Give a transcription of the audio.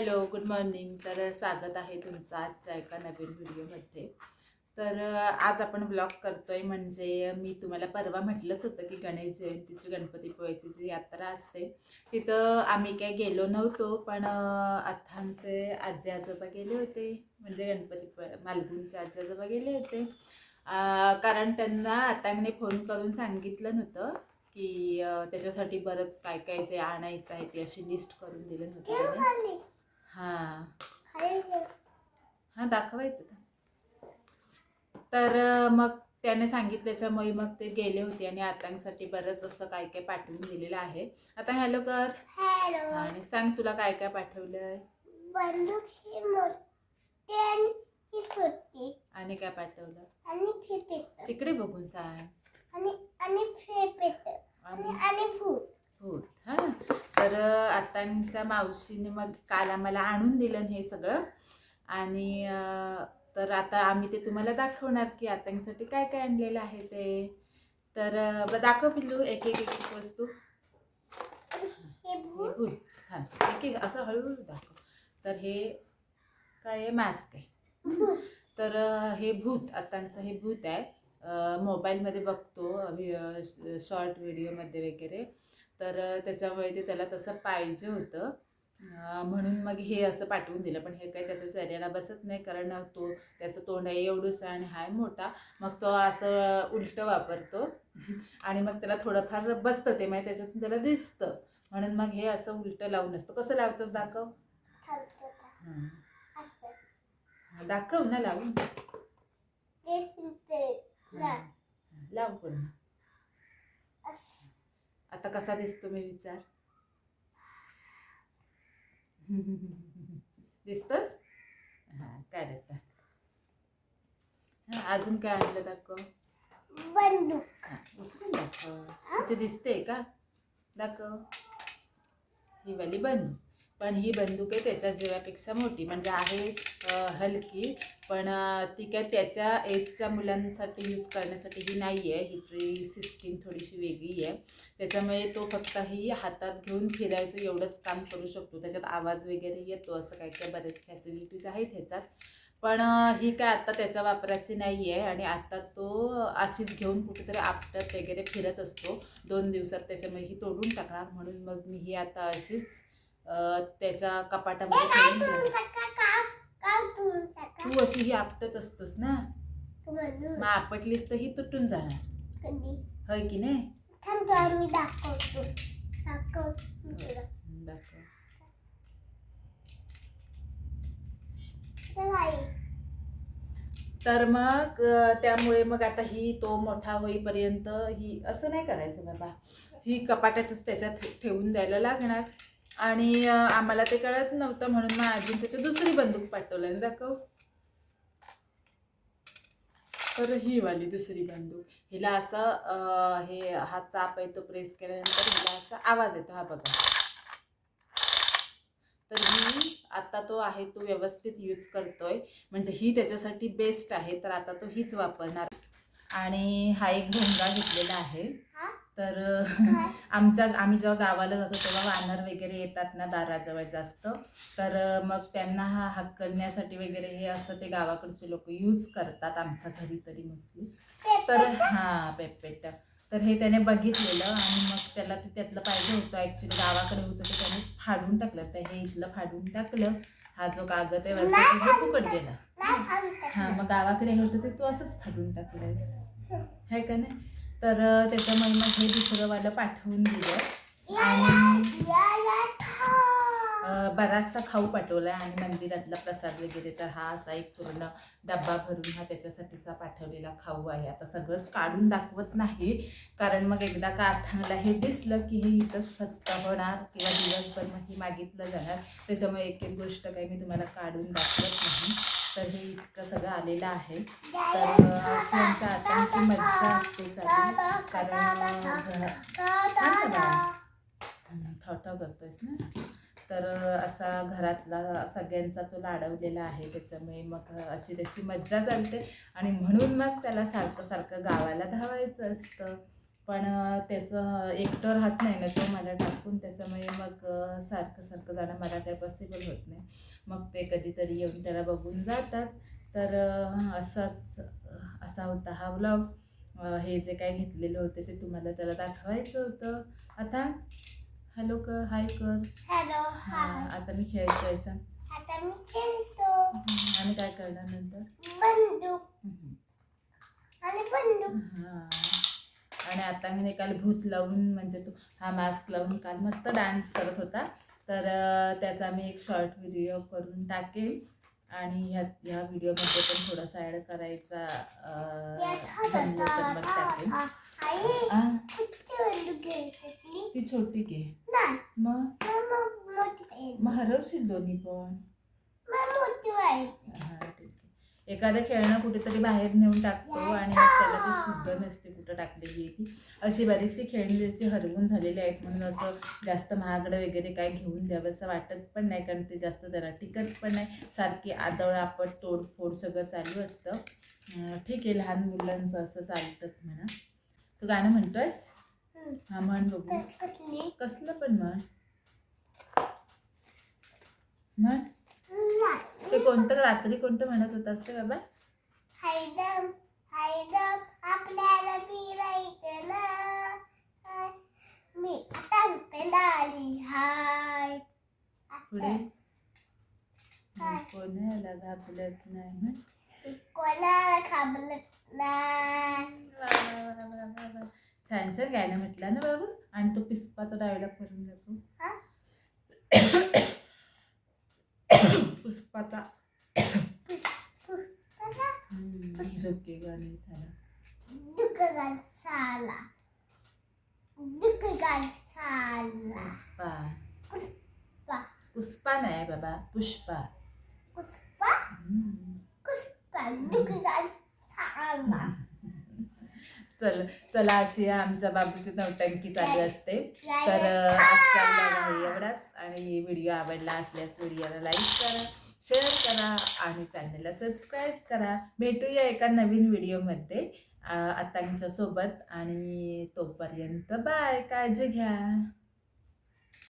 Hello good morning. तर स्वागत आहे तुमचं आजच्या एका नवीन व्हिडिओमध्ये. तर आज आपण ब्लॉग आहे म्हणजे मी तुम्हाला परवा म्हटलंच होतं की गणेश जयंतीची गणपतीपुळेची जी यात्रा असते तिथं आम्ही काय गेलो नव्हतो पण अं, आता आमचे आजी आजोबा गेले होते. म्हणजे गणपतीपुळे मालगुणचे आजी आजोबा गेले होते. कारण त्यांना आताने फोन करून सांगितलं नव्हतं की त्याच्यासाठी बरंच काय काय जे आणायचं आहे ती अशी लिस्ट करून दिली नव्हती हां. हां दाखवायचं का तर मग त्याने सांगितलं त्याच्यामुळे मग ते गेले होते आणि आतांसाठी बरंच असं काय काय पाठवून दिलेलं आहे. आता हॅलो कर. हॅलो. आणि सांग तुला काय काय पाठवलंय. बंदूक ही मोठी आणि ही काय पाठवलं? आणि फेपेट तिकडे बघून सांग. आणि आणि फेपेट आणि आणि भूत. भूत. तर अं, आतांच्या मावशीने मग काल आम्हाला आणून दिलं हे सगळं. आणि तर आता आम्ही ते तुम्हाला दाखवणार की आतांसाठी काय काय आणलेलं आहे ते. तर दाखव पिल्लू एक एक एक वस्तू. हे एक एक असं हळूहळू दाखव. तर हे काय आहे? मास्क आहे. तर हे भूत आतांचं हे भूत आहे. मोबाईलमध्ये बघतो शॉर्ट व्हिडिओमध्ये वगैरे. तर त्याच्यामुळे ते त्याला तसं पाहिजे होतं. म्हणून मग हे असं पाठवून दिलं. पण हे काही त्याच्या चेहऱ्याला बसत नाही कारण तो त्याचं तोंड आहे एवढंच आणि हाय मोठा. मग तो असं उलटं वापरतो. आणि मग त्याला थोडंफार बसतं ते म्हणजे त्याच्यातून त्याला दिसतं. म्हणून मग हे असं उलटं लावून असतं. कसं लावतोस? दाखव. दाखव ना लावून. लाव. पूर्ण. असं. आता कसा दिसतो मी विचार? दिसतोस? हां काय देता हां अजून काय आणलं दाखव. बंदूक. हां उचलून दाखव. इथे दिसते का? दाखव. ही वाली बंदूक. पण ही बंदूक आहे त्याच्या जीवापेक्षा मोठी म्हणजे आहे हलकी. पण ती काय त्याच्या एजच्या मुलांसाठी यूज करण्यासाठी ही नाही आहे हिची सिस्टीम थोडीशी वेगळी आहे. त्याच्यामुळे तो फक्त ही हातात घेऊन फिरायचं एवढंच काम करू शकतो. त्याच्यात आवाज वगैरे येतो असं काही काय बऱ्याच फॅसिलिटीज आहेत ह्याच्यात. पण ही काय आत्ता त्याच्या वापराची नाही आहे आणि आत्ता तो अशीच घेऊन कुठेतरी आपटत वगैरे फिरत असतो. दोन दिवसात त्याच्यामुळे ही तोडून टाकणार म्हणून मग मी ही आता अशीच अं, त्याच्या कपाटामध्ये तू अशी ही आपटत असतोस ना. मग आपटलीस तर ही तुटून जाणार. होय की नाही? दाखवतो. तर मग त्यामुळे मग आता ही तो मोठा होईपर्यंत ही असं नाही करायचं बाबा. ही कपाट्यातच त्याच्यात ठेवून द्यायला लागणार. आणि आम्हाला ते कळत नव्हतं म्हणून मग अजून त्याची दुसरी बंदूक पाठवलं दाखव. तर ही वाली दुसरी बंदूक. हिला असं हे हा चाप आहे तो प्रेस केल्यानंतर हिला असा आवाज येतो हा बघा. तर ही आता तो आहे तो व्यवस्थित यूज करतोय. म्हणजे ही त्याच्यासाठी बेस्ट आहे तर आता तो हीच वापरणार. आणि हा एक भोंगा घेतलेला आहे. तर आमच्या आम्ही जेव्हा गावाला जातो तेव्हा वानर वगैरे येतात ना दाराजवळ जास्त. तर मग त्यांना हा हाकलण्यासाठी वगैरे हे असं ते गावाकडचे लोक यूज करतात आमच्या घरी तरी मोस्टली तर हां पेपेट तर हे त्याने बघितलेलं आणि मग त्याला ते त्यातलं पाहिजे होतं. ॲक्च्युली गावाकडे होतं ते त्याने फाडून टाकलं. तर हे इथलं फाडून टाकलं. हा जो कागद आहे वरचा तो हे फुकट गेला. हां मग गावाकडे हे होतं ते तू असंच फाडून टाकलंयस. है का नाही? तर त्याचं त्याच्यामुळे मग हे दुसरंवालं पाठवून दिलं आणि बराचसा खाऊ पाठवला आणि मंदिरातला प्रसाद वगैरे तर हा असा एक पूर्ण डब्बा भरून हा त्याच्यासाठीचा पाठवलेला खाऊ आहे. आता सगळंच काढून दाखवत नाही कारण मग एकदा कार्थांगला हे दिसलं की हे इथंच फस्त होणार किंवा दिवसभर मग ही मागितलं जाणार. त्याच्यामुळे एक एक गोष्ट काही मी तुम्हाला काढून दाखवत नाही. तर हे इतकं सगळं आलेलं आहे. तर अशी आमच्या मज्जा असते चालू कारण घरा- करतोयस ना? तर असा घरातला सगळ्यांचा तो लाडवलेला आहे. त्याच्यामुळे मग अशी त्याची मज्जा चालते. आणि म्हणून मग त्याला सारखं सारखं गावाला धावायचं असतं. पण त्याचं एकटं राहत नाही ना तो मला टाकून. त्याच्यामुळे मग सारखं सारखं जाणं मला काही पॉसिबल होत नाही. मग ते कधीतरी येऊन त्याला बघून जातात. तर असाच असा होता हा व्लॉग हे जे काय घेतलेलं होते ते तुम्हाला त्याला दाखवायचं होतं. आता हॅलो कर हाय कर. हॅलो हां हाय आता मी खेळतो आहे सांग. आता मी खेळतो. आणि काय करणार नंतर? बंदूक. आणि बंदूक. हां. आणि आता मी काल भूत लावून म्हणजे तो हा मास्क लावून काल मस्त डान्स करत होता. तर त्याचा मी एक शॉर्ट व्हिडिओ करून टाकेल आणि ह्या ह्या व्हिडिओमध्ये पण थोडासा ॲड करायचा तर मग टाकेल ती छोटी घे. मग? मग हरवशील दोन्ही पण. हा ठीक आहे. एखादं खेळणं कुठेतरी बाहेर नेऊन टाकतो आणि मग त्याला ती शुद्ध नसते कुठं टाकलेली आहे ती. अशी बरीचशी खेळणी त्याची हरवून झालेली आहेत म्हणून असं जास्त महागडं वगैरे काय घेऊन द्यावं असं वाटत पण नाही कारण ते जास्त त्याला टिकत पण नाही सारखी आदळ आपट तोडफोड सगळं चालू असतं. ठीक आहे लहान मुलांचं असं चालतंच म्हणा. तू गाणं म्हणतोयस. हा. म्हण बघू. कसली? पण म्हण. म्हण. ते कोणतं रात्री कोणतं म्हणत होतास ते बाबा हायदम हायदम आपल्याला फिरायचं ना. मी आता पेंडाली हाय पुढे? कोणाला घाबरत नाही. कोणाला खाबलत नाही. छान छान गाणं म्हटलं ना बाबू आणि तो पिस्पाचा डायलॉग करून दाखव हा? पुष्पाचा. झोके गाणे झाला पुष्पा. पुष्पा नाही बाबा पुष्पा. पुष्पा? हम्म. चल चला अशी आमच्या बाबूची नौटंकी चालू असते. तर आजचा आहे एवढाच. आणि व्हिडिओ आवडला असल्यास व्हिडिओला लाईक करा शेअर करा आणि चॅनलला सबस्क्राईब करा. भेटूया एका नवीन व्हिडिओमध्ये आत्तांच्या सोबत. आणि तोपर्यंत बाय काळजी घ्या.